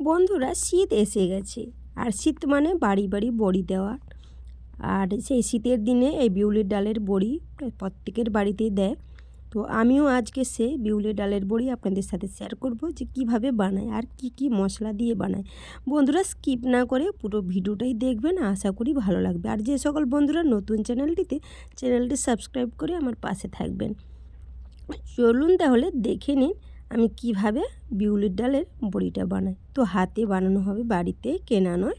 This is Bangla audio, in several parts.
বন্ধুরা শীত এসে গেছে। আর শীত মানে বাড়ি বাড়ি বড়ি দেওয়া। আর সেই শীতের দিনে এই বিউলির ডালের বড়ি প্রত্যেকের বাড়িতেই দেয়। তো আমিও আজকে সেই বিউলির ডালের বড়ি আপনাদের সাথে শেয়ার করব যে কীভাবে বানায় আর কি কি মশলা দিয়ে বানায়। বন্ধুরা স্কিপ না করে পুরো ভিডিওটাই দেখবেন, আশা করি ভালো লাগবে। আর যে সকল বন্ধুরা নতুন চ্যানেলটিতে, চ্যানেলটি সাবস্ক্রাইব করে আমার পাশে থাকবেন। চলুন তাহলে দেখে নিন আমি কীভাবে বিউলির ডালের বড়িটা বানাই? তো হাতে বানানো হবে বাড়িতে, কেনা নয়।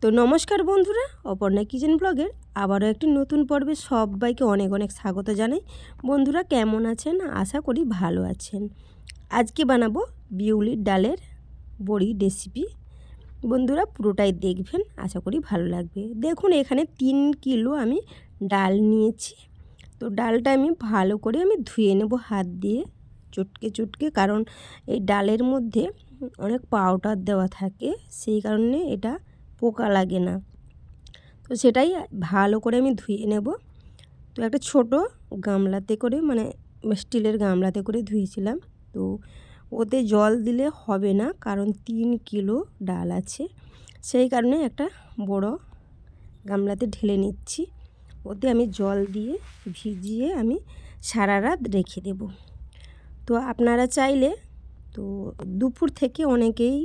তো নমস্কার বন্ধুরা, অপর্ণা কিচেন ব্লগের আবারও একটি নতুন পর্বে সবাইকে অনেক অনেক স্বাগত জানাই। বন্ধুরা, কেমন আছেন? আশা করি ভালো আছেন। আজকে বানাবো বিউলির ডালের বড়ি রেসিপি বন্ধুরা, পুরোটাই দেখবেন, আশা করি ভালো লাগবে। দেখুন, এখানে তিন কিলো আমি ডাল নিয়েছি। তো ডালটা আমি ভালো করে আমি ধুয়ে নেব হাত দিয়ে। চটকে চটকে, কারণ এই ডালের মধ্যে অনেক পাউডার দেওয়া থাকে, সেই কারণে এটা পোকা লাগে না। তো সেটাই ভালো করে আমি ধুয়ে নেব। তো একটা ছোট গামলাতে করে মানে স্টিলের গামলাতে করে ধুয়েছিলাম। তো ওতে জল দিলে হবে না, কারণ তিন কিলো ডাল আছে। সেই কারণে একটা বড় গামলাতে ঢেলে নিচ্ছি। ওতে আমি জল দিয়ে ভিজিয়ে আমি সারা রাত রেখে দেব। তো আপনারা চাইলে তো দুপুর থেকে অনেকেই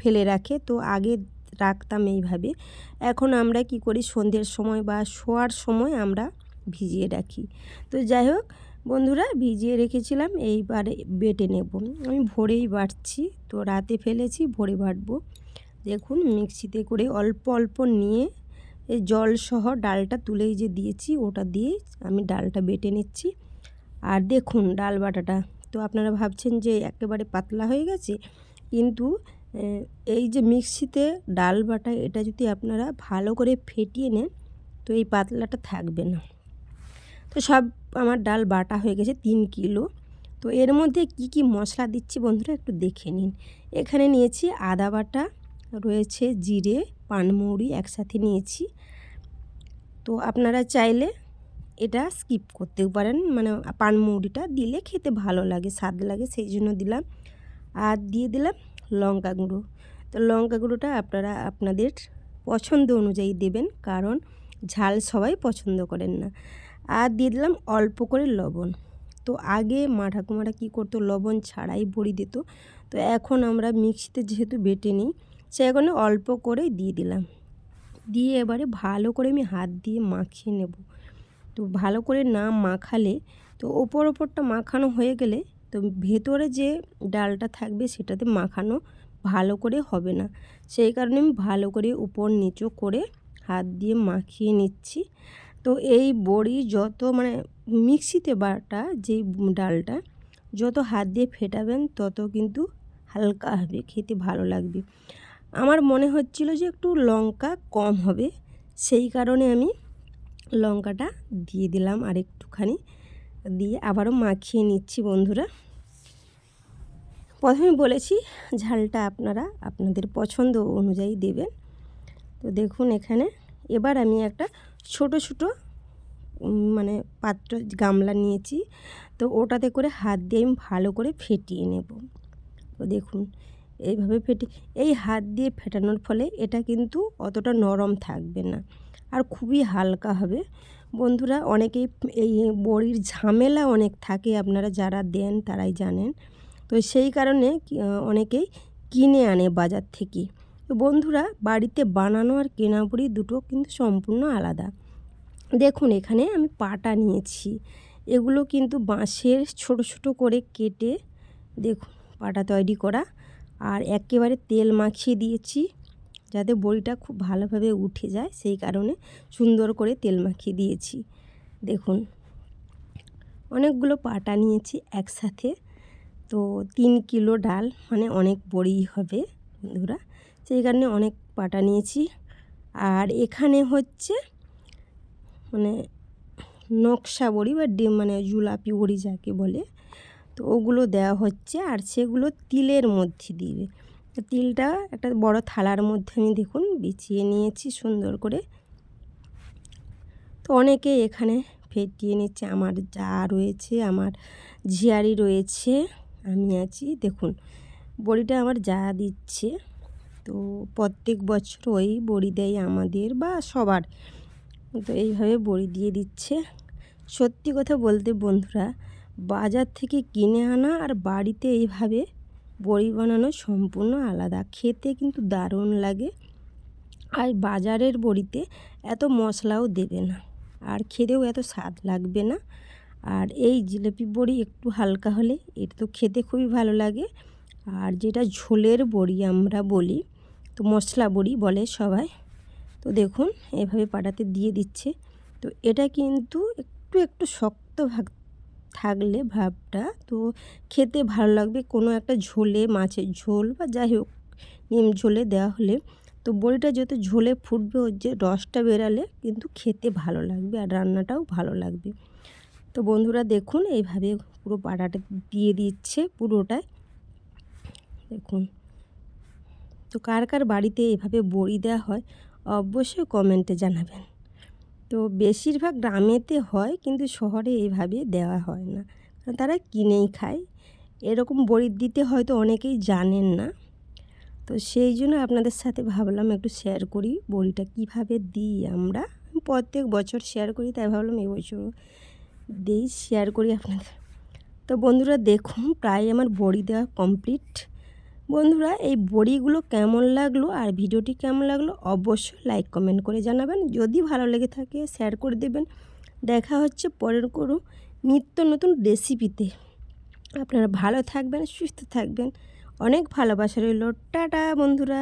ফেলে রাখে। তো আগে রাখতাম এইভাবে। এখন আমরা কি করি, সন্ধ্যের সময় বা শোয়ার সময় আমরা ভিজিয়ে রাখি। তো যাই হোক, বন্ধুরা, ভিজিয়ে রেখেছিলাম, এইবারে বেটে নেব। আমি ভোরেই বাটছি, তো রাতে ফেলেছি, ভোরে বাটবো। দেখুন, মিক্সিতে করে অল্প অল্প নিয়ে এই জলসহ ডালটা তুলেই যে দিয়েছি, ওটা দিয়ে আমি ডালটা বেটে নিচ্ছি। আর দেখুন, ডাল বাটাটা তো আপনারা ভাবছেন যে একেবারে পাতলা হয়ে গেছে। কিন্তু এই যে মিক্সিতে ডাল বাটা, এটা যদি আপনারা ভালো করে ফেটিয়ে নেন, তো এই পাতলাটা থাকবে না। তো সব আমার ডাল বাটা হয়ে গেছে তিন কিলো। তো এর মধ্যে কি কি মশলা দিচ্ছি বন্ধুরা একটু দেখে নিন। এখানে নিয়েছি আদা বাটা, রয়েছে জিরে, পানমৌরি একসাথে নিয়েছি। তো আপনারা চাইলে এটা স্কিপ করতেও পারেন। মানে পানমৌরিটা দিলে খেতে ভালো লাগে, স্বাদ লাগে, সেই জন্য দিলাম। আর দিয়ে দিলাম লঙ্কা গুঁড়ো। তো লঙ্কা গুঁড়োটা আপনারা আপনাদের পছন্দ অনুযায়ী দেবেন, কারণ ঝাল সবাই পছন্দ করেন না। আর দিয়ে দিলাম অল্প করে লবণ। তো আগে মা ঠাকুমারা কী করতো, লবণ ছাড়াই বড়ি দিত। তো এখন আমরা মিক্সিতে যেহেতু বেটে নিই সে সেখানে অল্প করে দিয়ে দিলাম। দিয়ে এবারে ভালো করে আমি হাত দিয়ে মাখিয়ে নেব। তো ভালো করে না মাখালে, তো ওপর ওপরটা মাখানো হয়ে গেলে, তো ভেতরে যে ডালটা থাকবে সেটাতে মাখানো ভালো করে হবে না। সেই কারণে আমি ভালো করে উপর নিচু করে হাত দিয়ে মাখিয়ে নিচ্ছি। তো এই বড়ি যত মানে মিক্সিতে বাটা যেই ডালটা, যত হাত দিয়ে ফেটাবেন তত কিন্তু হালকা হবে, খেতে ভালো লাগবে। আমার মনে হচ্ছিল যে একটু লঙ্কা কম হবে, সেই কারণে আমি লঙ্কাটা দিয়ে দিলাম আর একটুখানি। দিয়ে আবারও মাখিয়ে নিচ্ছি বন্ধুরা। প্রথমে বলেছি, ঝালটা আপনারা আপনাদের পছন্দ অনুযায়ী দেবেন। তো দেখুন এখানে এবার আমি একটা ছোট ছোট মানে পাত্র গামলা নিয়েছি। তো ওটাতে করে হাত দিয়ে আমি ভালো করে ফেটিয়ে নেব। তো দেখুন, এইভাবে ফেটে, এই হাত দিয়ে ফেটানোর ফলে এটা কিন্তু অতটা নরম থাকবে না। আর খুবই হালকা হবে। বন্ধুরা, অনেকেই এই বড়ির ঝামেলা অনেক থাকে, আপনারা যারা দেন তারাই জানেন। তো সেই কারণে অনেকেই কিনে আনে বাজার থেকে। তো বন্ধুরা, বাড়িতে বানানো আর কেনা বড়ি দুটো কিন্তু সম্পূর্ণ আলাদা। দেখুন, এখানে আমি পাটা নিয়েছি। এগুলো কিন্তু বাঁশের ছোট ছোট করে কেটে, দেখুন, পাটা তৈরি করা। আর একেবারে তেল মাখিয়ে দিয়েছি। যাতে বড়িটা খুব ভালোভাবে উঠে যায়, সেই কারণে সুন্দর করে তেল মাখিয়ে দিয়েছি। দেখুন, অনেকগুলো পাটা নিয়েছি একসাথে। তো তিন কিলো ডাল মানে অনেক বড়ি হবে বন্ধুরা। সেই কারণে অনেক পাটা নিয়েছি। আর এখানে হচ্ছে মানে নকশা বড়ি বা ডিম মানে জুলাপি বড়ি যাকে বলে, তো ওগুলো দেওয়া হচ্ছে। আর সেগুলো তিলের মধ্যে দিবে। তিলটা একটা বড় থালার মধ্যে আমি দেখুন বিছিয়ে নিয়েছি সুন্দর করে। তো অনেকে এখানে ফেটিয়ে নিচ্ছে, আমার যা রয়েছে, আমার ঝিয়ারি রয়েছে, আমি আছি। দেখুন, বড়িটা আমার যা দিচ্ছে, তো প্রত্যেক বছর ওই বড়ি দেয় আমাদের বা সবার। তো এইভাবে বড়ি দিয়ে দিচ্ছে। সত্যি কথা বলতে বন্ধুরা, বাজার থেকে কিনে আনা আর বাড়িতে এইভাবে বড়ি বানানো সম্পূর্ণ আলাদা। খেতে কিন্তু দারুণ লাগে। আর বাজারের বড়িতে এত মশলাও দেবে না। আর খেতেও এত স্বাদ লাগবে না। আর এই জিলিপি বড়ি একটু হালকা হলে এটা তো খেতে খুবই ভালো লাগে। আর যেটা ঝোলের বড়ি আমরা বলি, তো মশলা বড়ি বলে সবাই। তো দেখুন, এভাবে পাটাতে দিয়ে দিচ্ছে। তো এটা কিন্তু একটু একটু শক্ত ভাগ থাকলে ভাবটা, তো খেতে ভালো লাগবে কোনো একটা ঝোলে, মাছের ঝোল বা যাই হোক, নিম ঝোলে দেওয়া হলে। তো বড়িটা যত ঝোলে ফুটবে ওর যে রসটা বেরালে কিন্তু খেতে ভালো লাগবে আর রান্নাটাও ভালো লাগবে। তো বন্ধুরা দেখুন, এইভাবে পুরো পাটাটা দিয়ে দিচ্ছে পুরোটায় দেখুন। তো কার কার বাড়িতে এভাবে বড়ি দেওয়া হয়, অবশ্যই কমেন্টে জানাবেন। তো বেশিরভাগ গ্রামেতে হয় কিন্তু শহরে এইভাবে দেওয়া হয় না। কারণ তারা কিনেই খায়। এরকম বড়ি দিতে হয়তো অনেকেই জানেন না। তো সেই জন্য আপনাদের সাথে ভাবলাম একটু শেয়ার করি বড়িটা কীভাবে দিই আমরা। প্রত্যেক বছর শেয়ার করি, তাই ভাবলাম এবছরও দিই শেয়ার করি আপনাদের। তো বন্ধুরা দেখুন, প্রায় আমার বড়ি দেওয়া কমপ্লিট বন্ধুরা, এই বড়িগুলো কেমন লাগল আর ভিডিওটি কেমন লাগল অবশ্যই লাইক, কমেন্ট করে জানাবেন। যদি ভালো লেগে থাকে শেয়ার করে দেবেন। দেখা হচ্ছে পরের কোনো নিত্য নতুন রেসিপিতে আপনারা ভালো থাকবেন, সুস্থ থাকবেন। অনেক ভালোবাসা রইল। টাটা বন্ধুরা।